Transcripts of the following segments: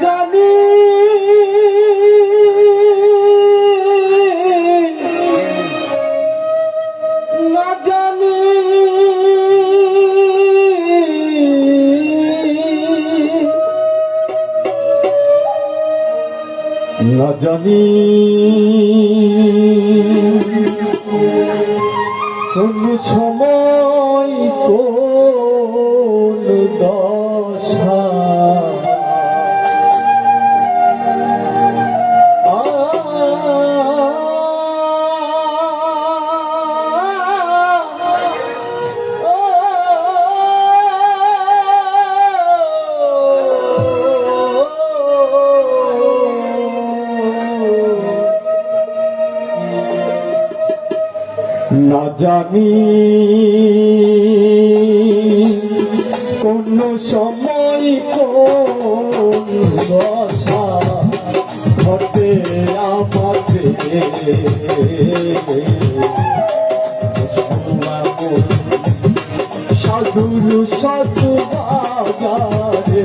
জানি। না জানি। না জানি। না জানি কোন সময় কোন দশা ঘটে আমাদের সাধু সাধু বাজারে।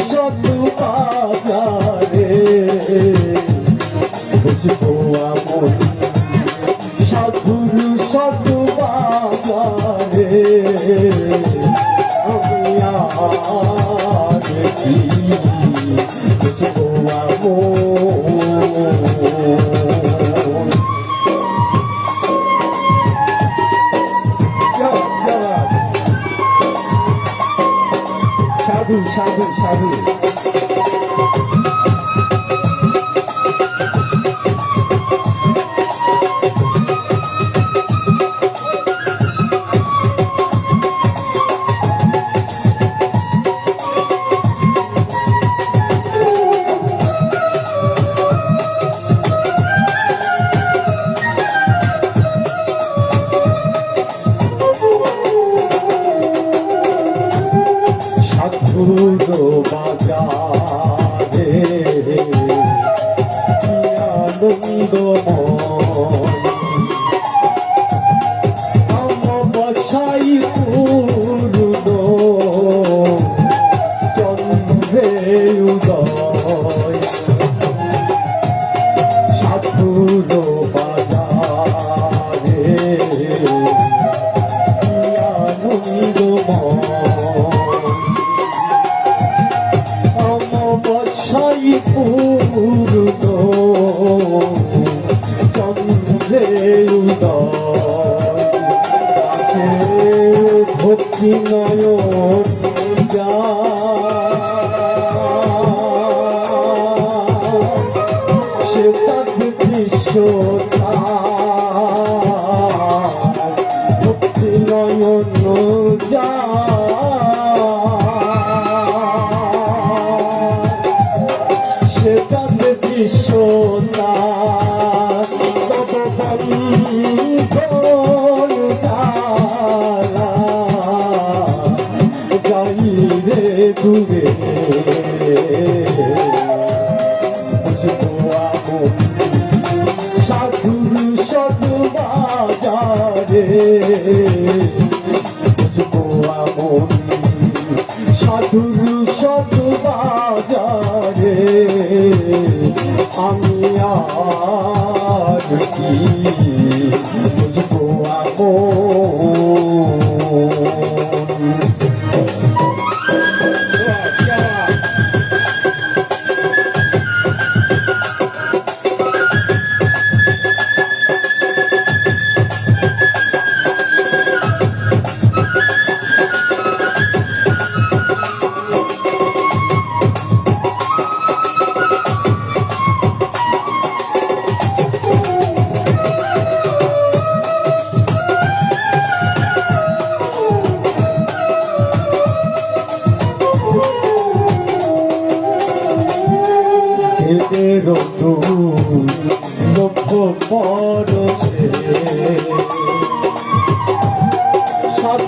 ছাই পুরুত চন্দ্রে ভক্তি নয়ন যা। সে তাকে সাধুর সত বাজারে আমি আর কি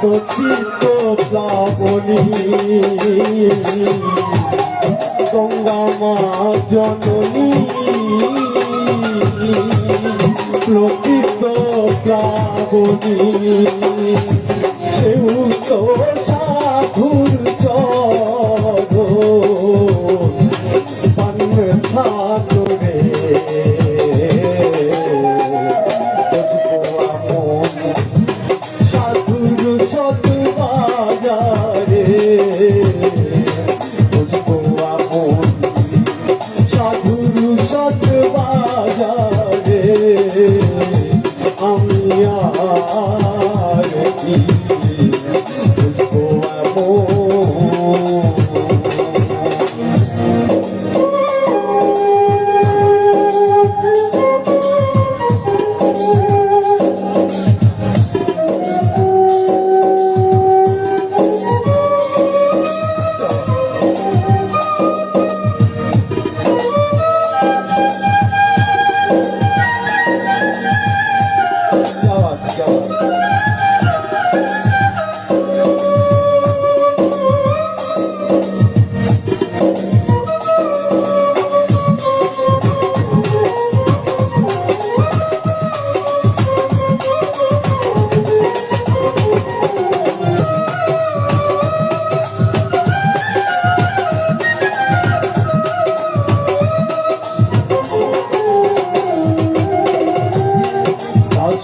চিন্ত প্লাবনী গঙ্গা মা জননী প্রকৃত তো সাধু আমি আর কি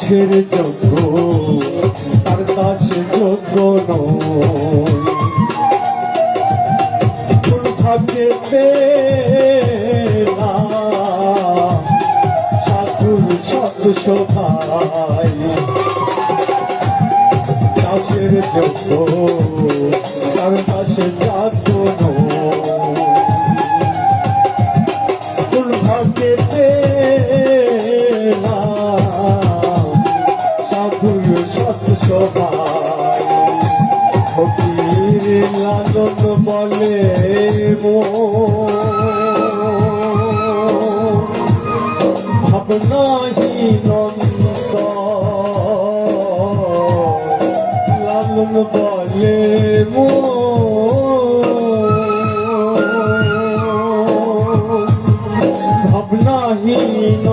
কাছের যোগ্য তার কাছে যোগ্য নয়। সাধুর সত সভায়। কাছের যোগ্য আলম বলে মো ভাবনাহীন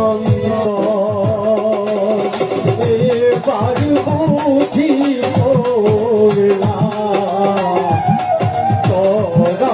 এবার বুঝি পড়লা তোরা